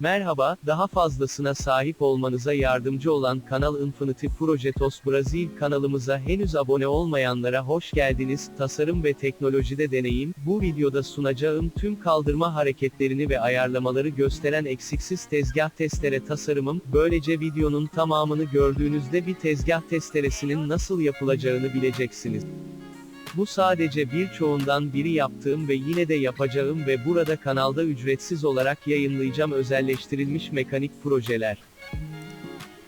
Merhaba, daha fazlasına sahip olmanıza yardımcı olan Kanal Infinity Projetos Brazil kanalımıza henüz abone olmayanlara hoş geldiniz. Tasarım ve teknolojide deneyim, bu videoda sunacağım tüm kaldırma hareketlerini ve ayarlamaları gösteren eksiksiz tezgah testere tasarımım, böylece videonun tamamını gördüğünüzde bir tezgah testeresinin nasıl yapılacağını bileceksiniz. Bu sadece birçoğundan biri yaptığım ve yine de yapacağım ve burada kanalda ücretsiz olarak yayınlayacağım özelleştirilmiş mekanik projeler.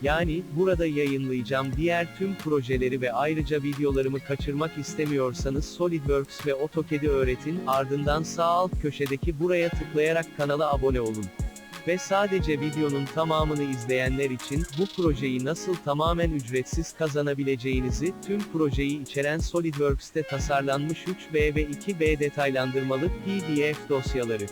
Yani, burada yayınlayacağım diğer tüm projeleri ve ayrıca videolarımı kaçırmak istemiyorsanız SolidWorks ve AutoCAD'i öğretin, ardından sağ alt köşedeki buraya tıklayarak kanala abone olun. Ve sadece videonun tamamını izleyenler için, bu projeyi nasıl tamamen ücretsiz kazanabileceğinizi, tüm projeyi içeren SolidWorks'te tasarlanmış 3B ve 2B detaylandırmalı PDF dosyaları.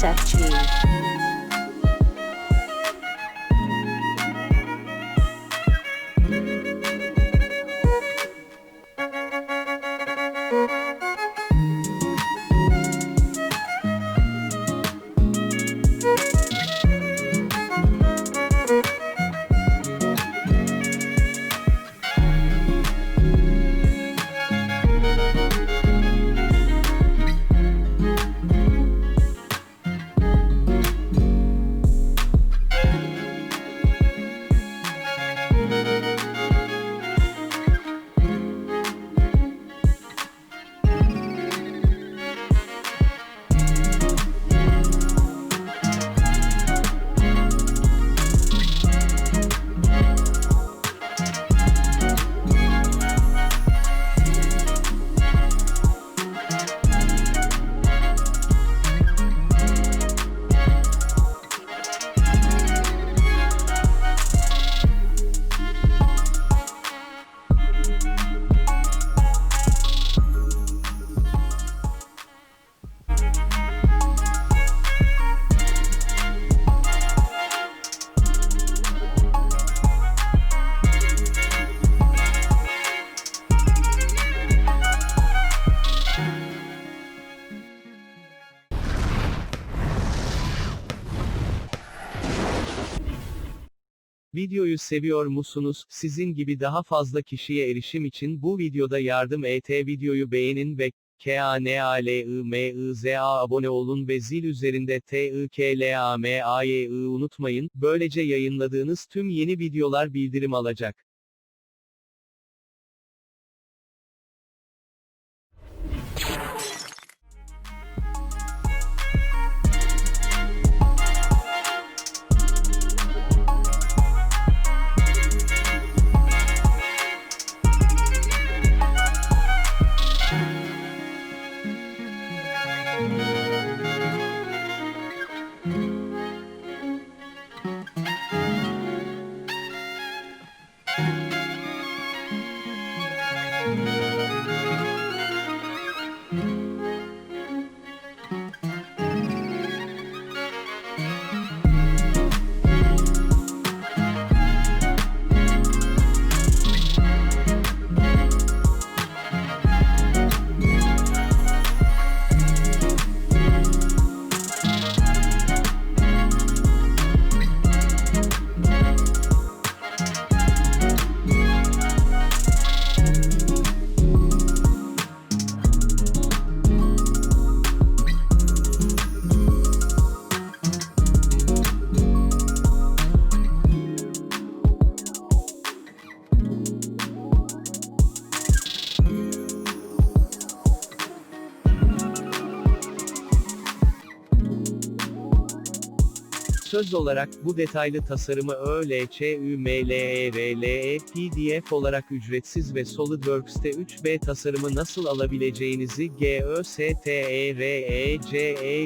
SFG. Videoyu seviyor musunuz? Sizin gibi daha fazla kişiye erişim için bu videoda yardım et videoyu beğenin ve KANALIMIZA abone olun ve zil üzerinde TIKLAMAYI unutmayın, böylece yayınladığınız tüm yeni videolar bildirim alacak. Söz olarak, bu detaylı tasarımı ÖLÇÜMLERLE, PDF olarak ücretsiz ve SolidWorks'te 3B tasarımı nasıl alabileceğinizi GÖSTERECE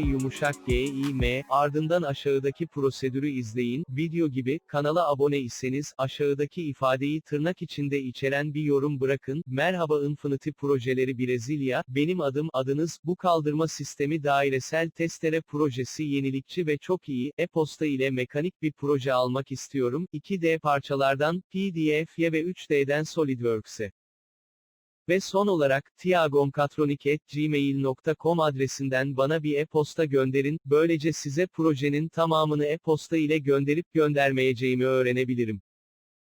yumuşak GİM, ardından aşağıdaki prosedürü izleyin, video gibi, kanala abone iseniz, aşağıdaki ifadeyi tırnak içinde içeren bir yorum bırakın, merhaba Infinity projeleri Brezilya, benim adım adınız, bu kaldırma sistemi dairesel testere projesi yenilikçi ve çok iyi, e-posta ile mekanik bir proje almak istiyorum, 2D parçalardan, PDF'ye ve 3D'den SolidWorks'e. Ve son olarak, tiagomkatronik.gmail.com adresinden bana bir e-posta gönderin, böylece size projenin tamamını e-posta ile gönderip göndermeyeceğimi öğrenebilirim.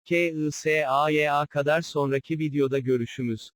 KISAYA kadar sonraki videoda görüşümüz.